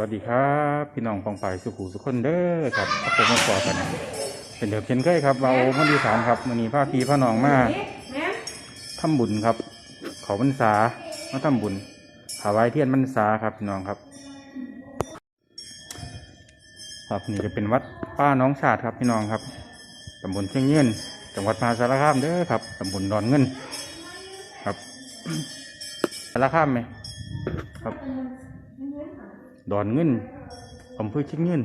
วัสดีครับ พี่น้องฟองฝ่ายสุขุสุขคนเด้อครับผมมาขอกันเป็นเดิมเช่นเคยครับเรามาดีสามครับมือนี้พาพี่พาน้องมาทำบุญครับ ขอพรรษามาทำบุญถวายเทียนพรรษาครับพี่น้องครับครับนี่จะเป็นวัดป้าน้องชาติครับพี่น้องครับตำบลเชียงเงินจังหวัดมหาสารคามเด้อครับตำบลดอนเงิน ครับสารคามไหมครับ ดอนเงินอำเภอเชียงเงิน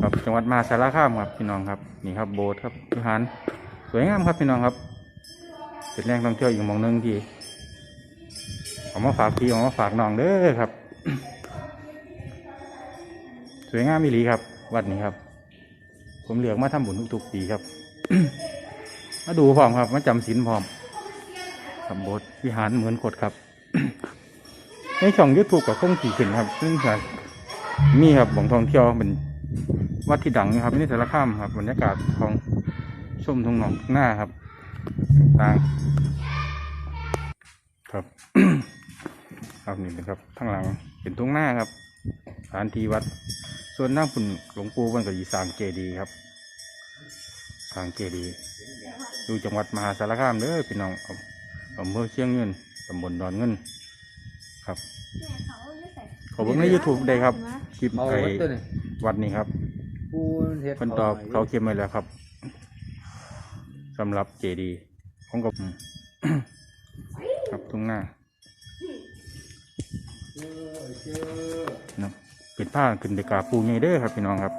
ครับจังหวัดมาสารคามครับพี่น้องครับนี่ครับโบสถ์ครับวิหารสวยงามครับพี่น้องครับเป็นแหล่งท่องเที่ยวอีกมองหนึ่งที่เอามาฝากพี่เอามาฝากน้องเด้อครับ สวยงามอีหลีครับ วัดนี้ครับ ผมเหลือกมาทำบุญทุกๆปีครับมาดูพร้อมครับมาจำศีลพร้อมครับโบสถ์วิหารเหมือนกดครับ ในช่องยูทูบกับคงขี่ขึ้นครับ ซึ่งจะมีครับบ่องท่องเที่ยวเป็นวัดที่ดังนะครับในสารคามครับบรรยากาศของชมทงหนองหน้าครับต่างครับ ครับนี่เป็นครับข้างหลังเป็นทุ่งหน้าครับสถานที่วัด ส่วนนั่งปุ่นหลวงปู่มันก็อยู่สางเจดีครับสางเจดีย์อยู่จังหวัดมหาสารคามเด้อพี่น้องอำอำเภอเชียงเงินตำบลดอนเงิน ครับขอเบิ่งใน YouTube ได้ครับคลิปเอาไอ้ไว้ตัวนี้วัดนี้ครับปูเฮ็ดเพิ่นตอบเขาเขียนไว้แล้วครับสำหรับเจดีย์ของกับครับตรงหน้าเออเจอนะเป็นผ้าขึ้นเดกาปูใหญ่เด้อครับพี่น้องครับ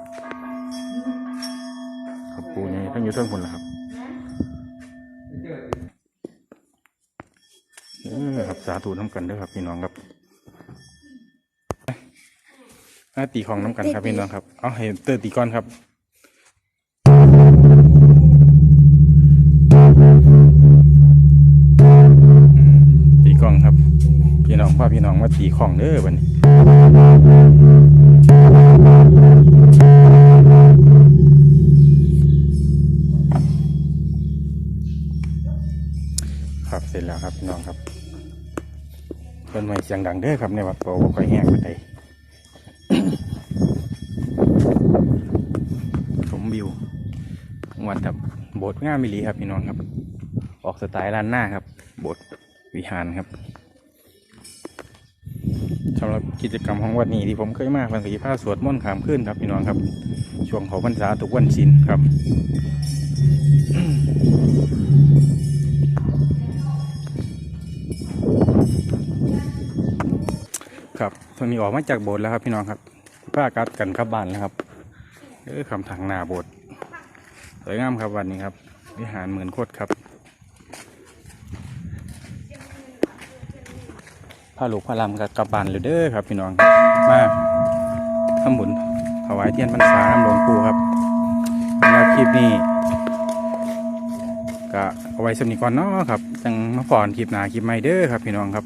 ครับปูใหญ่ทั้งอยู่เทั้งคนละครับ ออครับสาธุน้ำกันเด้อครับพี่น้องครับมาตีของน้ำกันครับพี่น้องครับ เอาให้เตอร์ตีก้อนครับตีกล้องครับ พี่น้องพ่อพี่น้องมาตีของเด้อวันนี้ครับเสร็จแล้วครับพี่น้องครับ เพิ่นไม่เสียงดังเด้อครับในวัดโปบ่ค่อยแห้งไปไหนชมวิววัดครับโบสถ์งามมิลีครับพี่น้องครับ ออกสไตล์ล้านหน้าครับ โบสถ์วิหารครับสำหรับกิจกรรมของวัดนี้ที่ผมเคยมาเพิ่นก็สิพาสวดมนต์ขามขึ้นครับพี่น้องครับ ช่วงขาพรรษาทุกวันศีลครับ ครับตอนนี้ออกมาจากโบสถ์แล้วครับพี่น้องครับป้ากัดกันครับบ้านแล้วครับเออคำถังหน้าโบสถ์สวยงามครับวันนี้ครับวิหารเหมือนโคตรครับพาลูกพาลำกับกลับานเลยเด้อครับ พี่น้องมาทำบุญถวายเทียนพรรษาหลวงปู่ครับแล้วคลิปนี้ก็เอาไว้สำนีก่อนเนาะครับจังมาก่อนคลิปหนาคลิปใหม่เด้อครับ พี่น้องครับ